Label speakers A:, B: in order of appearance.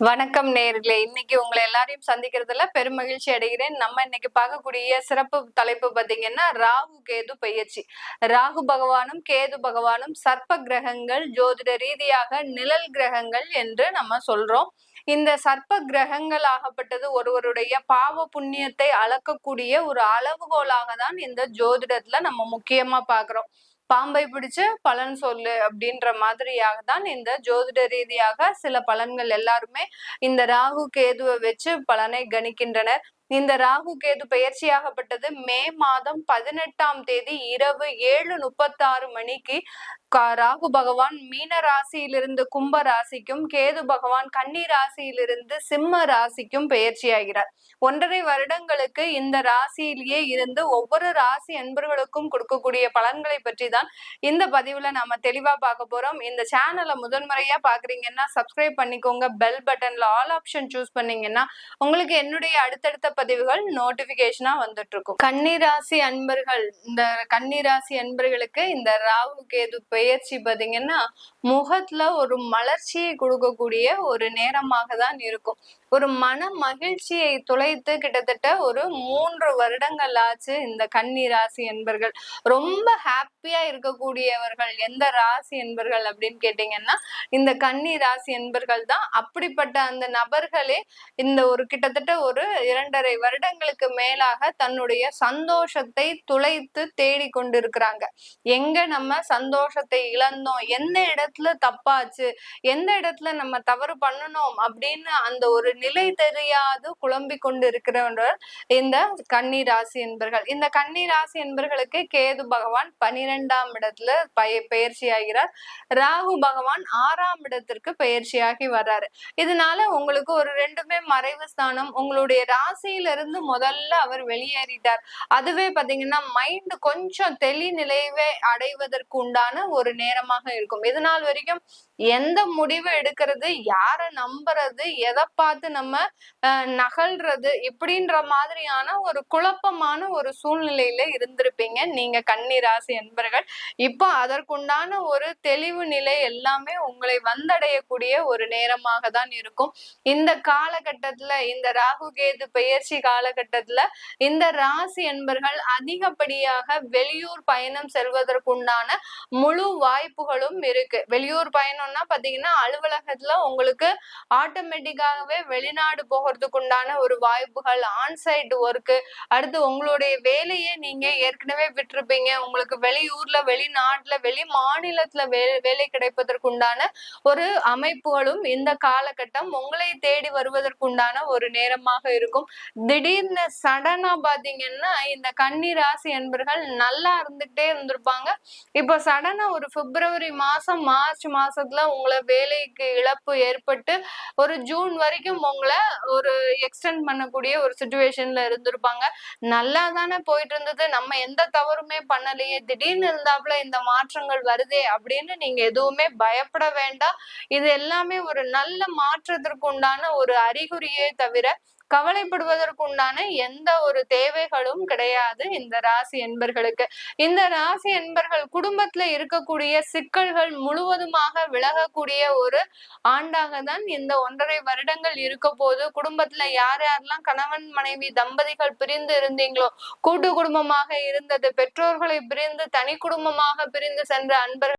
A: வணக்கம் நேர்களே. இன்னைக்கு உங்களை எல்லாரையும் சந்திக்கிறதுல பெருமகிழ்ச்சி அடைகிறேன். நம்ம இன்னைக்கு பார்க்கக்கூடிய சிறப்பு தலைப்பு பார்த்தீங்கன்னா ராகு கேது பயிற்சி. ராகு பகவானும் கேது பகவானும் சர்ப்ப கிரகங்கள் ஜோதிட ரீதியாக நிழல் கிரகங்கள் என்று நம்ம சொல்றோம். இந்த சர்ப்ப கிரகங்கள் ஆகப்பட்டது ஒருவருடைய பாவ புண்ணியத்தை அளக்கக்கூடிய ஒரு அளவுகோலாக தான் இந்த ஜோதிடத்துல நம்ம முக்கியமா பாக்குறோம் பாம்பை பிடிச்சு பலன் சொல்லு அப்படின்ற மாதிரியாக தான் இந்த ஜோதிட ரீதியாக சில பலன்கள் எல்லாருமே இந்த ராகு கேதுவை வச்சு பலனை கணிக்கின்றனர். இந்த ராகு கேது பெயர்ச்சியாகப்பட்டது மே மாதம் பதினெட்டாம் தேதி இரவு ஏழு முப்பத்தாறு மணிக்கு. ராகு பகவான் மீன ராசியிலிருந்து கும்ப ராசிக்கும் கேது பகவான் கன்னி ராசியிலிருந்து சிம்ம ராசிக்கும் பெயர்ச்சியாகிறார். ஒன்றரை வருடங்களுக்கு இந்த ராசியிலேயே இருந்து ஒவ்வொரு ராசி அன்பர்களுக்கும் கொடுக்கக்கூடிய பலன்களை பற்றி தான் இந்த பதிவுல நாம தெளிவா பார்க்க போறோம். இந்த சேனலை முதன்முறையா பாக்குறீங்கன்னா சப்ஸ்கிரைப் பண்ணிக்கோங்க. பெல் பட்டன்ல ஆல் ஆப்ஷன் சூஸ் பண்ணீங்கன்னா உங்களுக்கு என்னுடைய அடுத்தடுத்த பதிவுகள் நோட்டிபிகேஷனா வந்துட்டு இருக்கும் கன்னிராசி அன்பர்கள் இந்த கன்னிராசி அன்பர்களுக்கு இந்த ராகு கேது பெயர்ச்சி பாத்தீங்கன்னா முகத்துல ஒரு மலர்ச்சியை கொடுக்கக்கூடிய ஒரு நேரமாக தான் இருக்கும். ஒரு மன மகிழ்ச்சியை துளைத்து கிட்டத்தட்ட ஒரு மூன்று வருடங்கள் ஆச்சு இந்த கன்னி ராசி என்பர்கள். ரொம்ப ஹாப்பியா இருக்கக்கூடியவர்கள் எந்த ராசி என்பர்கள் அப்படின்னு கேட்டீங்கன்னா இந்த கன்னி ராசி என்பர்கள் தான் அப்படிப்பட்ட அந்த நபர்களே இந்த ஒரு கிட்டத்தட்ட ஒரு இரண்டரை வருடங்களுக்கு மேலாக தன்னுடைய சந்தோஷத்தை துளைத்து தேடி கொண்டிருக்கிறாங்க. எங்க நம்ம சந்தோஷத்தை இழந்தோம்? எந்த இடத்துல தப்பாச்சு? எந்த இடத்துல நம்ம தவறு பண்ணணும்? அப்படின்னு அந்த ஒரு நிலை தெரியாது குழம்பிக் கொண்டு இருக்கிறவர் இந்த கன்னி ராசி என்பர்கள். இந்த கன்னி ராசி என்பர்களுக்கு கேது பகவான் பனிரெண்டாம் இடத்துல பய பயிற்சி ஆகிறார் ராகு பகவான் ஆறாம் இடத்திற்கு பயிற்சியாகி வர்றாரு. இதனால உங்களுக்கு ஒரு ரெண்டுமே மறைவு ஸ்தானம். உங்களுடைய ராசியிலிருந்து முதல்ல அவர் வெளியேறிட்டார். அதுவே பாத்தீங்கன்னா மைண்ட் கொஞ்சம் தெளி நிலைவே அடைவதற்கு உண்டான ஒரு நேரமாக இருக்கும். இதனால் வரைக்கும் எந்த முடிவு எடுக்கிறது யார நம்புறது எதை பார்த்து நம்ம நகல்றது இப்படின்ற மாதிரியான ஒரு குழப்பமான ஒரு சூழ்நிலையில இருந்திருப்பீங்க. நீங்க கன்னி ராசி என்பர்கள். இப்போ அதற்குண்டான ஒரு தெளிவு நிலை எல்லாமே உங்களை வந்தடையக்கூடிய ஒரு நேரமாக தான் இருக்கும். இந்த காலகட்டத்துல இந்த ராகு கேது பெயர்ச்சி காலகட்டத்துல இந்த ராசி என்பர்கள் அதிகப்படியாக வெளியூர் பயணம் செல்வதற்குண்டான முழு வாய்ப்புகளும் இருக்கு. வெளியூர் பயணம் பயணம்னா பாத்தீங்கன்னா அலுவலகத்துல உங்களுக்கு ஆட்டோமேட்டிக்காகவே வெளிநாடு போகிறதுக்கு உண்டான ஒரு வாய்ப்புகள் ஆன்சைட் ஒர்க்கு அடுத்து உங்களுடைய வேலையை நீங்க ஏற்கனவே விட்டுருப்பீங்க. உங்களுக்கு வெளியூர்ல வெளிநாட்டுல வெளி மாநிலத்துல வே வேலை கிடைப்பதற்கு உண்டான ஒரு அமைப்புகளும் இந்த காலகட்டம் உங்களை தேடி வருவதற்கு உண்டான ஒரு நேரமாக இருக்கும். திடீர்னு சடனா பாத்தீங்கன்னா இந்த கன்னி ராசி என்பர்கள் நல்லா இருந்துகிட்டே இருந்திருப்பாங்க. இப்போ சடனா ஒரு பிப்ரவரி மாசம் மார்ச் மாசத்துல உங்களை வேலைக்கு இழப்பு ஏற்பட்டு ஒரு ஜூன் வரைக்கும் உங்களை ஒரு எக்ஸ்டெண்ட் பண்ணக்கூடிய ஒரு சுச்சுவேஷன்ல இருந்திருப்பாங்க. நல்லா தானே போயிட்டு இருந்தது நம்ம எந்த தவறுமே பண்ணலையே. திடீர்னு இருந்தாப்புல இந்த மாற்றங்கள் வருதே அப்படின்னு நீங்க எதுவுமே பயப்பட வேண்டாம். இது எல்லாமே ஒரு நல்ல மாற்றத்திற்கு உண்டான ஒரு அறிகுறியே தவிர கவலைப்படுவதற்குண்டான எந்த ஒரு தேவைகளும் கிடையாது இந்த ராசி என்பர்களுக்கு. இந்த ராசி என்பர்கள் குடும்பத்துல இருக்கக்கூடிய சிக்கல்கள் முழுவதுமாக விலகக்கூடிய ஒரு ஆண்டாக தான் இந்த ஒன்றரை வருடங்கள் இருக்க போது குடும்பத்துல யார் யாரெல்லாம் கணவன் மனைவி தம்பதிகள் பிரிந்து இருந்தீங்களோ கூட்டு குடும்பமாக இருந்தது பெற்றோர்களை பிரிந்து தனி குடும்பமாக பிரிந்து சென்ற அன்பர்கள்